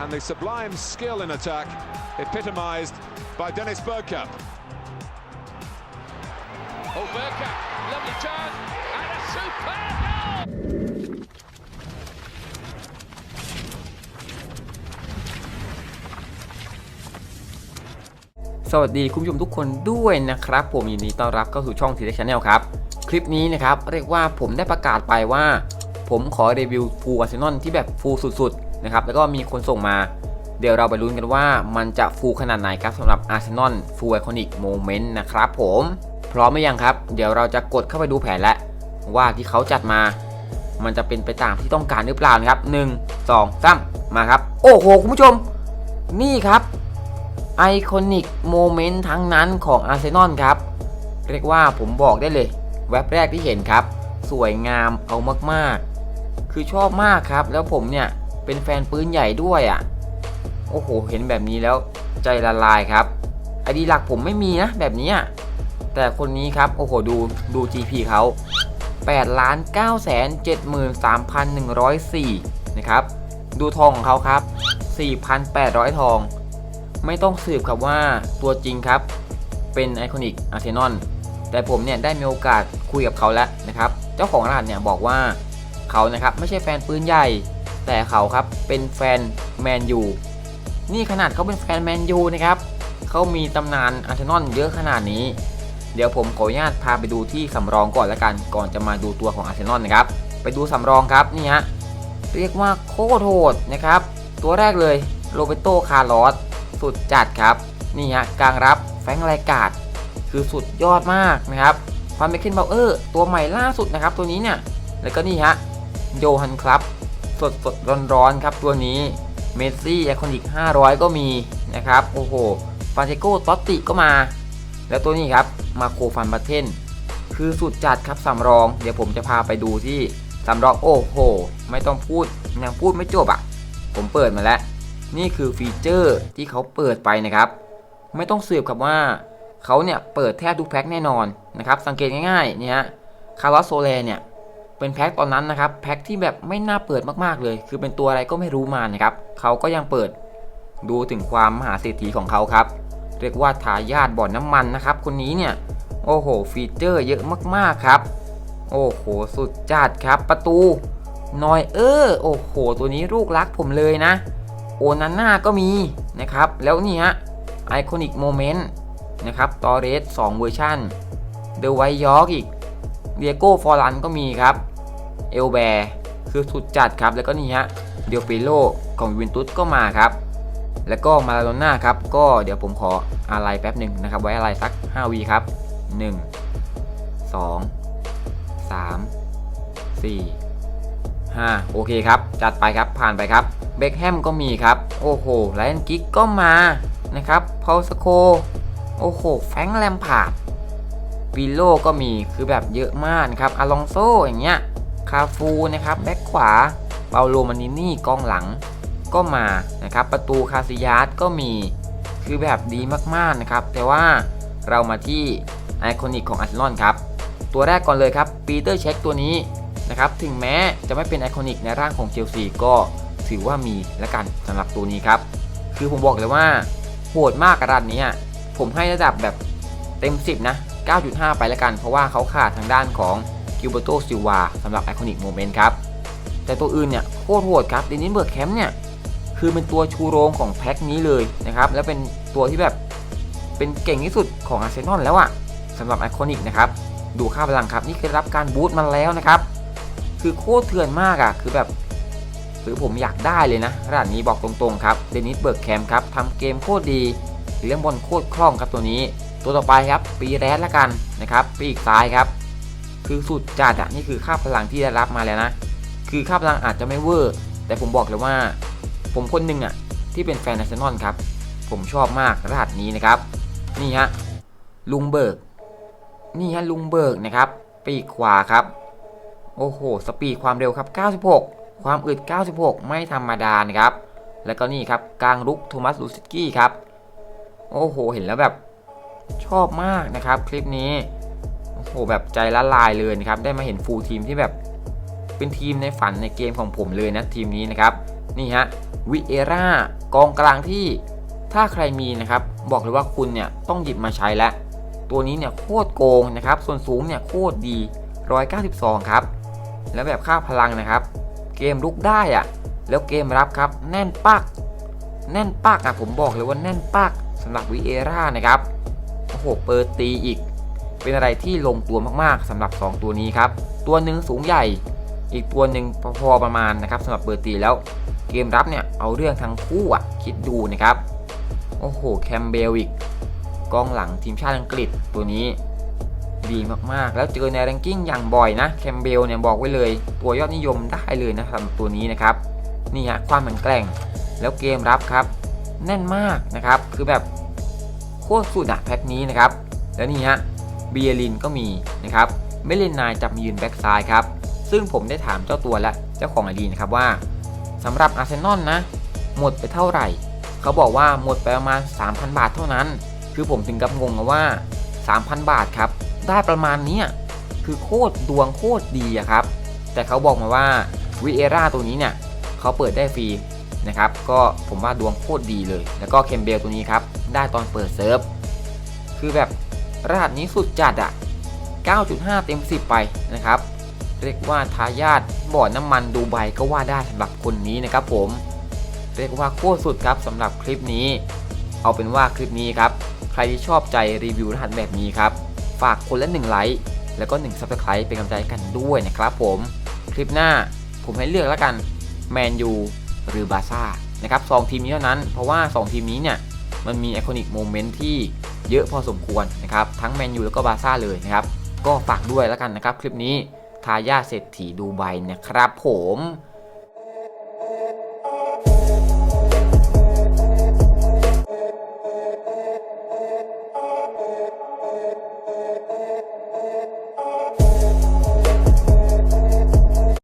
and the sublime skill in attack epitomised by Dennis Bergkamp. Oh, Bergkamp, lovely turn, and a superb goal! สวัสดีคุณผู้ชมทุกคนด้วยนะครับ ผมยินดีต้อนรับเข้าสู่ช่องทีเด็กชาแนลครับ คลิปนี้นะครับ เรียกว่าผมได้ประกาศไปว่า ผมขอรีวิวฟูลอาร์เซนอลที่แบบฟูลสุดๆ นะครับแล้วก็มีคนส่งมา เดี๋ยวเราไปลุ้นกันว่ามันจะฟูขนาดไหนครับสำหรับอาร์เซนอลฟูไอคอนิกโมเมนต์นะครับผมพร้อมไหมยังครับ เดี๋ยวเราจะกดเข้าไปดูแผนแล้วว่าที่เขาจัดมา มันจะเป็นไปตามที่ต้องการหรือเปล่านะครับหนึ่งสองสามมาครับ โอ้โห คุณผู้ชม นี่ครับไอคอนิกโมเมนต์ทั้งนั้นของอาร์เซนอลครับ เรียกว่าผมบอกได้เลย แว็บแรกที่เห็นครับ สวยงามเอามากๆ คือชอบมากครับ แล้วผมเนี่ย เป็นแฟนปืนใหญ่ด้วยอะ่ะ โอ้โห เห็นแบบนี้แล้วใจละลายครับ ไอดีหลักผมไม่มีนะแบบนี้อะแต่คนนี้ครับ โอ้โห ดูดู GP เขา8ล้าน9แสน73,104 นะครับ ดูทองของเขาครับ 4,800 ทอง ไม่ต้องสืบครับว่าตัวจริงครับ เป็นไอคอนิกอาร์เซนอลแต่ผมเนี่ยได้มีโอกาสคุยกับเขาแล้วนะครับ เจ้าของร้านเนี่ยบอกว่าเขานะครับไม่ใช่แฟนปืนใหญ่ แต่เขาครับเป็นแฟนแมนยูนี่ขนาดเขาเป็นแฟนแมนยูนะครับเขามีตำนานอาร์เซนอลเยอะขนาดนี้ เดี๋ยวผมขออนุญาตพาไปดูที่สำรองก่อนละกันก่อนจะมาดูตัวของอาร์เซนอลนะครับ ไปดูสำรองครับนี่ฮะเรียกว่าโคตรโหดนะครับ ตัวแรกเลยโรเบโตคาร์ลอสสุดจัดครับนี่ฮะกลางรับแฟรงค์ไรกาดคือสุดยอดมากนะครับความเป็นเคนเบลเออร์ตัวใหม่ล่าสุดนะครับตัวนี้เนี่ยแล้วก็นี่ฮะโยฮันครับ สดสดร้อนร้อนๆครับตัวนี้เมสซี่ไอคอนิก500 ก็มีนะครับ โอ้โหฟานเชโกตอตติก็มา แล้วตัวนี้ครับมาโคฟันบัตเทนคือสุดจัดครับสำรอง เดี๋ยวผมจะพาไปดูที่สำรองโอ้โห ไม่ต้องพูดยังพูดไม่จบอะ่ะ ผมเปิดมาแล้ว นี่คือฟีเจอร์ที่เขาเปิดไปนะครับ ไม่ต้องสืบครับว่าเขาเนี่ยเปิดแทบทุกแพ็คแน่นอนนะครับ สังเกตง่ายๆเนี่ยคาร์ลอสโซเลเนี่ย เป็นแพ็คตอนนั้นนะครับแพ็คที่แบบไม่น่าเปิดมากๆเลย คือเป็นตัวอะไรก็ไม่รู้มานะครับเขาก็ยังเปิดดูถึงความมหาเศรษฐีของเขาครับ เรียกว่าทายาทบ่อนน้ำมันนะครับ คนนี้เนี่ยโอ้โห ฟีเจอร์เยอะมากๆครับ โอ้โห สุดจัดครับ ประตูนอยเออร์โอ้โห ตัวนี้ลูกรักผมเลยนะ โอนาน่าก็มีนะครับ แล้วนี่ฮะไอคอนิกโมเมนต์นะครับตอเรส2เวอร์ชันเดอะไวท์ยอร์กอีก เดียโก้ฟอรันก็มีครับ เอลแบร์คือสุดจัดครับ แล้วก็นี่ฮะเดียปิโลของยูเวนตุสก็มาครับ แล้วก็มาลาโดน่าครับ ก็เดี๋ยวผมขออะไรแป๊บหนึ่งนะครับ ไว้อะไรสัก 5วีครับ 1 2 3 4 5โอเคครับ จัดไปครับผ่านไปครับ เบคแฮมก็มีครับ โอ้โหไลออนกิกก็มานะครับพอลสโค โอ้โห แฟงแลมพาร์ด วิโลก็มีคือแบบเยอะมากครับอลองโซอย่างเงี้ยคาฟูนะครับแบ็คขวาเปาโลมานินี่กองหลังก็มานะครับประตูคาซิยาสก็มีคือแบบดีมากๆนะครับ แต่ว่าเรามาที่ไอคอนิกของอาร์เซนอลครับ ตัวแรกก่อนเลยครับปีเตอร์เช็คตัวนี้นะครับถึงแม้จะไม่เป็นไอคอนิกในร่างของเชลซีก็ถือว่ามีละกันสำหรับตัวนี้ครับ คือผมบอกเลยว่าโหดมากกระดันนี้ผมให้ระดับแบบเต็ม 10 นะ 9.5 ไปและกัน เพราะว่าเขาขาดทางด้านของกิลเบโตซิลวาสำหรับไอคอนิกโมเมนต์ครับ แต่ตัวอื่นเนี่ยโคตรโหดครับเดนิสเบิร์กแคมป์เนี่ย คือเป็นตัวชูโรงของแพ็คนี้เลยนะครับ แล้วเป็นตัวที่แบบเป็นเก่งที่สุดของอาร์เซนอลแล้วอะสำหรับไอคอนิกนะครับ ดูค่าพลังครับ นี่คือรับการบูตมาแล้วนะครับ คือโคตรเถื่อนมากอะคือแบบคือผมอยากได้เลยนะระดับนี้บอกตรงๆครับเดนิสเบิร์กแคมป์ครับทำเกมโคตรดีเลี้ยงบอลโคตรคล่องครับตัวนี้ ตัวต่อไปครับปีแรดละกันนะครับปีกซ้ายครับ คือสุดจัดอะนี่คือค่าพลังที่ได้รับมาแล้วนะ คือค่าพลังอาจจะไม่เวอร์แต่ผมบอกเลยว่า ผมคนหนึ่งอะที่เป็นแฟนอาร์เซนอลครับ ผมชอบมากรหัสนี้นะครับ นี่ฮะลุงเบิร์กนี่ฮะลุงเบิร์กนะครับ ปีกขวาครับ โอ้โห สปีดความเร็วครับ 96 ความอึด 96 ไม่ธรรมดานะครับ แล้วก็นี่ครับกลางลุกโทมัสลูซิกี้ครับ โอ้โห เห็นแล้วแบบ ชอบมากนะครับคลิปนี้โอ้โหแบบใจละลายเลยนะครับได้มาเห็นฟูลทีมที่แบบเป็นทีมในฝันในเกมของผมเลยนะทีมนี้นะครับนี่ฮะวิเอร่ากองกลางที่ถ้าใครมีนะครับ บอกเลยว่าคุณเนี่ยต้องหยิบมาใช้แล้ว ตัวนี้เนี่ยโคตรโกงนะครับ ส่วนสูงเนี่ยโคตรดี 192 ครับ แล้วแบบค่าพลังนะครับ เกมลุกได้อะแล้วเกมรับครับ แน่นปัก แน่นปักอะผมบอกเลยว่าแน่นปักสำหรับวิเอร่านะครับ โอ้โหเปิดตีอีก เป็นอะไรที่ลงตัวมากๆสำหรับ 2 ตัวนี้ครับ ตัวหนึ่งสูงใหญ่ อีกตัวหนึ่งพอประมาณนะครับสำหรับเปิดตีแล้ว เกมรับเนี่ยเอาเรื่องทั้งคู่อะคิดดูนะครับ โอ้โหแคมเบลอีกกองหลังทีมชาติอังกฤษตัวนี้ดีมากๆ แล้วเจอในแรงกิ้งอย่างบ่อยนะแคมเบลเนี่ยบอกไว้เลย ตัวยอดนิยมได้เลยนะสำหรับตัวนี้นะครับนี่ฮะความแข็งแกร่ง แล้วเกมรับครับ แน่นมากนะครับ คือแบบ ตรสุดอะแพ็คนี้นะครับ แล้วนี่ฮะเบียรินก็มีนะครับไม่เล่นนายจับมายืนแบ็กซ้ายครับ ซึ่งผมได้ถามเจ้าตัวและเจ้าของไอดีนะครับว่าสำหรับอาร์เซนอลนะ หมดไปเท่าไหร่ เขาบอกว่าหมดไปประมาณ 3,000 บาทเท่านั้น คือผมถึงกับงงนะว่า 3,000 บาทครับ ได้ประมาณนี้คือโคตรดวงโคตรดีอะครับ แต่เขาบอกมาว่าวิเอราตัวนี้เนี่ยเขาเปิดได้ฟรีนะครับ ก็ผมว่าดวงโคตรดีเลย แล้วก็เคมเบลตัวนี้ครับ ได้ตอนเปิดเซิร์ฟ คือแบบรหัสนี้สุดจัดอะ9.5 เต็ม 10 ไปนะครับ เรียกว่าทายาทบ่อน้ำมันดูไบก็ว่าได้สำหรับคนนี้นะครับผม เรียกว่าโคตรสุดครับสำหรับคลิปนี้ เอาเป็นว่าคลิปนี้ครับ ใครที่ชอบใจรีวิวรหัสแบบนี้ครับ ฝากคนละ1ไลค์แล้วก็1 Subscribe เป็นกำลังใจกันด้วยนะครับผม คลิปหน้าผมให้เลือกแล้วกันแมนยูหรือบาซ่านะครับสองทีมนี้เท่านั้นเพราะว่า 2 ทีมนี้เนี่ย มันมีไอคอนิกโมเมนต์ที่เยอะพอสมควรนะครับ ทั้งแมนยูแล้วก็บาซ่าเลยนะครับ ก็ฝากด้วยแล้วกันนะครับ คลิปนี้ทายาเศรษฐีดูไบนะครับผม